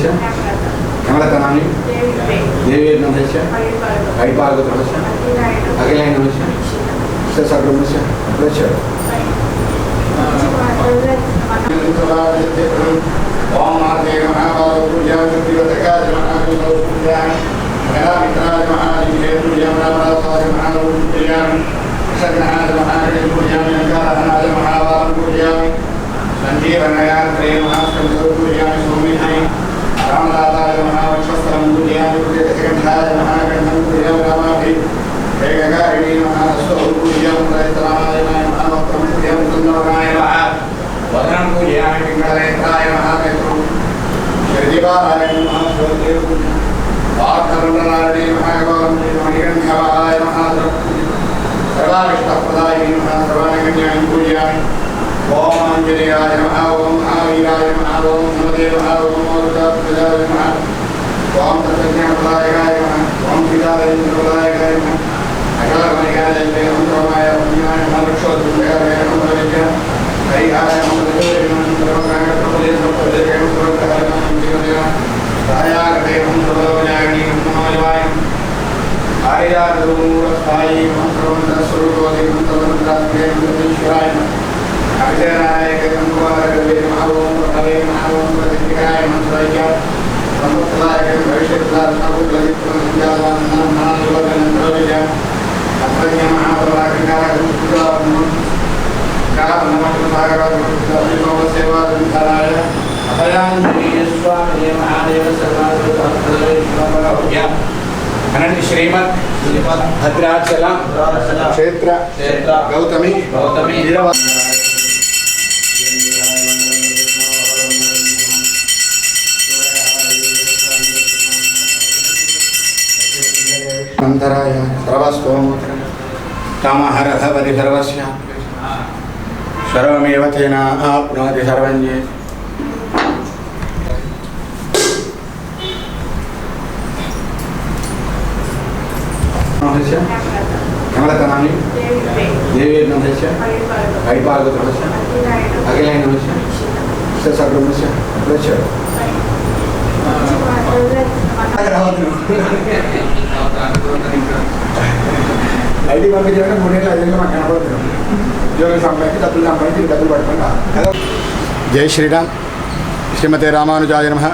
ಸದಸ್ಯ ಕಮಲ ತನಾನಿ ದೇವಿಯರ್ ಸದಸ್ಯ ಐಪಾರ್ಗ ಸದಸ್ಯ ಅಖಿಲಾಯ ಸದಸ್ಯ ಸದಸ್ಯ ಸದಸ್ಯ ओम माते नमः वायुपुर्या दिवतका नमः वायुपुर्या मेरा मित्रा नमः दिव्यपुर्या मेरा महावाय नमः वायुपुर्या सगनः नमः दिव्यपुर्या मेरा हनाज महावायुपुर्या संजीवनया प्रेम महाकलेन्द्राय महाकेतु श्रीवाराय महासुरदेव वार्तरुणनारणे महागौरवे मणिगण्ठवाय महासरस्वती सर्वाविष्टप्रदाय नमः सर्वानगण्यानि पूजयामि ॐ आञ्जनेयाय नमः ॐ महावीराय नमः ॐ नमदे नमः ॐ मरुदाय नमः ॐ तत्त्वज्ञानप्रदायकाय नमः ॐ पितादयप्रदायकाय नमः அரியாதரும் தாயை மன்றவந்த சொல்வோதை மன்றவந்தாத்திரே மந்திராய் அர்ஜனாயக கங்குவாரகவே மகவும் பதவே மகவும் பதிகாய மந்திராயா சமுதாயக பரிஷத்தார் சகுலதித்தம் வித்யாவான் மனோலகன் பிரவிஜா அத்தகைய மகாபலாகிகாரம் சுதாபனம் సేవాయ అభయాంజనేయ స్వామి మహాదేవ సర్వాదృత అనండి శ్రీమద్ భద్రాచల క్షేత్ర గౌతమి గౌతమి వీరవ- అంతరాయ సర్వస్తోమోత్ర కామహర భవతి సర్వస్య. సర్వమేవ తేన ఆప్నోతి సర్వంజే నమస్య కమలతనాన్ని దేవీ నమస్య వైపార్వత నమస్య అఖిలాయ నమస్య సర్వమస్య నమస్య ఐడి పంపించాలంటే మూడేళ్ళు ఐదేళ్ళు మాకు కనపడుతున్నాం ఉద్యోగం సంపాదించి డబ్బులు సంపాదించి డబ్బులు పట్టుకుంటా. కదా? జై శ్రీరామ్. శ్రీమతి రామానుజాయ నమ.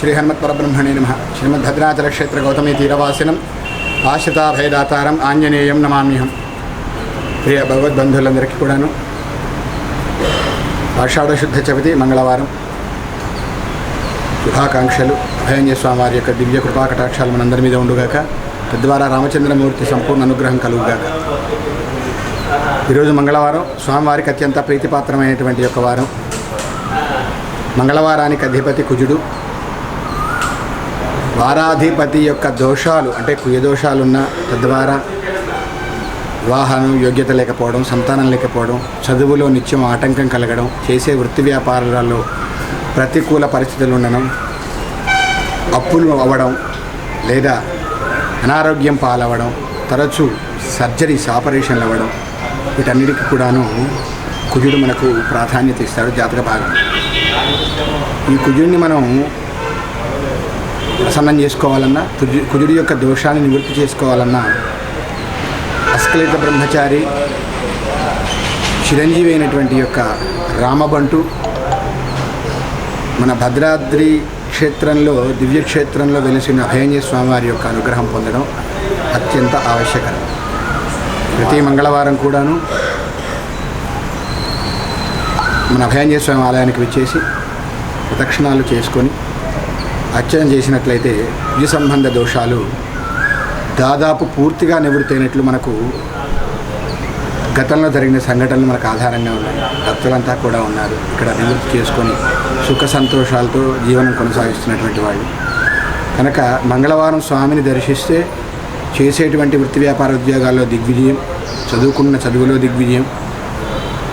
శ్రీ హనుమత్ పరబ్రహ్మణే నమ. శ్రీమద్ భద్రాచల క్షేత్ర గౌతమి తీరవాసినం. ఆశ్రితాభయదాతారం ఆంజనేయం నమామ్యహం. ప్రియ భగవద్బంధువులందరికీ కూడాను ఆషాఢశుద్ధ చవితి మంగళవారం. శుభాకాంక్షలు. అభయంజయ స్వామివారి యొక్క దివ్య కృపాకటాక్షాలు మనందరి మీద ఉండుగాక. తద్వారా రామచంద్రమూర్తి సంపూర్ణ అనుగ్రహం కలుగుగాక. ఈరోజు మంగళవారం స్వామివారికి అత్యంత ప్రీతిపాత్రమైనటువంటి యొక్క వారం. మంగళవారానికి అధిపతి కుజుడు. వారాధిపతి యొక్క దోషాలు అంటే కుయదోషాలున్న తద్వారా వివాహం యోగ్యత లేకపోవడం సంతానం లేకపోవడం చదువులో నిత్యం ఆటంకం కలగడం చేసే వృత్తి వ్యాపారాల్లో ప్రతికూల పరిస్థితులు ఉండడం అప్పులు అవ్వడం లేదా అనారోగ్యం పాలవ్వడం తరచూ సర్జరీస్ ఆపరేషన్లు అవ్వడం వీటన్నిటికీ కూడాను కుజుడు మనకు ప్రాధాన్యత ఇస్తాడు జాతక భాగం. ఈ కుజుడిని మనం ప్రసన్నం చేసుకోవాలన్నా కుజు కుజుడి యొక్క దోషాన్ని నివృత్తి చేసుకోవాలన్నా అస్కలిత బ్రహ్మచారి చిరంజీవి అయినటువంటి యొక్క రామబంటు మన భద్రాద్రి క్షేత్రంలో దివ్యక్షేత్రంలో వెలిసిన అభయంజయ స్వామివారి యొక్క అనుగ్రహం పొందడం అత్యంత ఆవశ్యకరం. ప్రతి మంగళవారం కూడాను మన అభయాంజయ స్వామి ఆలయానికి వచ్చేసి ప్రదక్షిణాలు చేసుకొని అర్చన చేసినట్లయితే ద్వి సంబంధ దోషాలు దాదాపు పూర్తిగా నివృత్తైనట్లు మనకు గతంలో జరిగిన సంఘటనలు మనకు ఆధారంగా ఉన్నాయి. భక్తులంతా కూడా ఉన్నారు. ఇక్కడ నివృత్తి చేసుకొని సుఖ సంతోషాలతో జీవనం కొనసాగిస్తున్నటువంటి వాళ్ళు. కనుక మంగళవారం స్వామిని దర్శిస్తే చేసేటువంటి వృత్తి వ్యాపార ఉద్యోగాల్లో దిగ్విజయం చదువుకున్న చదువులో దిగ్విజయం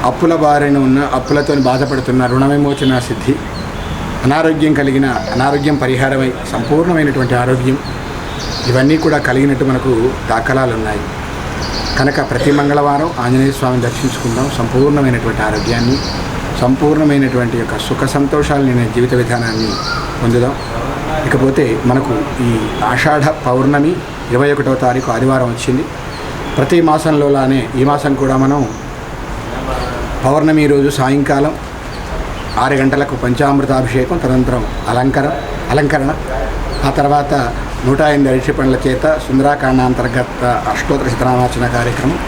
అప్పుల బారిన ఉన్న అప్పులతో బాధపడుతున్న రుణ విమోచన సిద్ధి అనారోగ్యం కలిగిన అనారోగ్యం పరిహారమై సంపూర్ణమైనటువంటి ఆరోగ్యం ఇవన్నీ కూడా కలిగినట్టు మనకు దాఖలాలు ఉన్నాయి కనుక ప్రతి మంగళవారం ఆంజనేయ స్వామిని దర్శించుకుందాం. సంపూర్ణమైనటువంటి ఆరోగ్యాన్ని సంపూర్ణమైనటువంటి యొక్క సుఖ సంతోషాలని జీవిత విధానాన్ని పొందుదాం. ఇకపోతే మనకు ఈ ఆషాఢ పౌర్ణమి ఇరవై ఒకటవ తారీఖు ఆదివారం వచ్చింది. ప్రతి మాసంలోలానే ఈ మాసం కూడా మనం పౌర్ణమి రోజు సాయంకాలం ఆరు గంటలకు పంచామృతాభిషేకం తదనంతరం అలంకరం అలంకరణ. ఆ తర్వాత నూట ఎనిమిది అరిటి పండ్ల చేత సుందరాకాండ అంతర్గత అష్టోత్తర శతనామార్చన కార్యక్రమం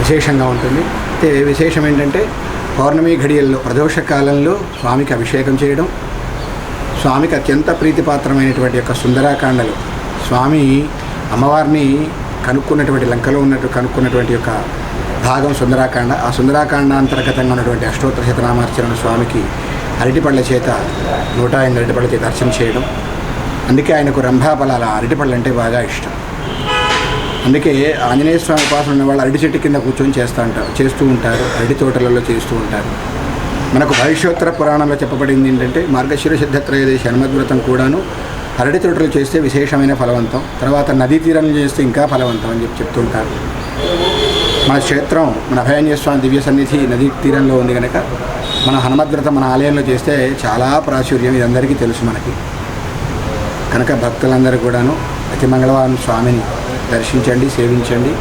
విశేషంగా ఉంటుంది. అయితే విశేషం ఏంటంటే పౌర్ణమి ఘడియల్లో ప్రదోష కాలంలో స్వామికి అభిషేకం చేయడం స్వామికి అత్యంత ప్రీతిపాత్రమైనటువంటి యొక్క సుందరాకాండలు. స్వామి అమ్మవారిని కనుక్కున్నటువంటి లంకలో ఉన్నట్టు కనుక్కున్నటువంటి యొక్క భాగం సుందరాకాండ. ఆ సుందరాకాండ అంతర్గతంగా ఉన్నటువంటి అష్టోత్తర శతనామార్చన స్వామికి అరటిపళ్ళ చేత నూట ఎనిమిది అరటిపళ్ళ చేత అర్చన చేయడం. అందుకే ఆయనకు రంభాఫలాల అరటిపళ్ళు అంటే బాగా ఇష్టం. అందుకే ఆంజనేయ స్వామి ఉపాసన ఉన్న వాళ్ళు అరటి చెట్టు కింద కూర్చొని చేస్తూ ఉంటారు చేస్తూ ఉంటారు అరటి తోటలలో చేస్తూ ఉంటారు. మనకు భవిష్యోత్తర పురాణంలో చెప్పబడింది ఏంటంటే మార్గశిర సిద్ధత్రయోదశి హనుమద్వ్రతం కూడాను అరటి తోటలు చేస్తే విశేషమైన ఫలవంతం. తర్వాత నదీ తీరంలో చేస్తే ఇంకా ఫలవంతం అని చెప్పి చెప్తుంటారు మన క్షేత్రం మన అభయాంజనేయ స్వామి దివ్య సన్నిధి నదీ తీరంలో ఉంది కనుక మన హనుమద్వ్రతం మన ఆలయంలో చేస్తే చాలా ప్రాచుర్యం ఇది అందరికీ తెలుసు మనకి. కనుక భక్తులందరూ కూడాను ప్రతి మంగళవారం స్వామిని దర్శించండి సేవించండి.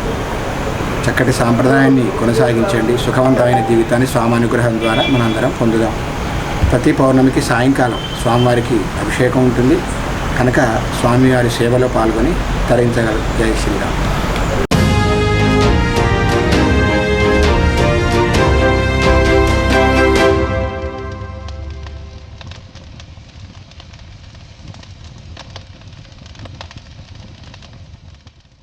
చక్కటి సాంప్రదాయాన్ని కొనసాగించండి. సుఖవంతమైన జీవితాన్ని స్వామి అనుగ్రహం ద్వారా మనందరం పొందుదాం. ప్రతి పౌర్ణమికి సాయంకాలం స్వామివారికి అభిషేకం ఉంటుంది. కనుక స్వామివారి సేవలో పాల్గొని తరించగలరు జై శ్రీరామ్.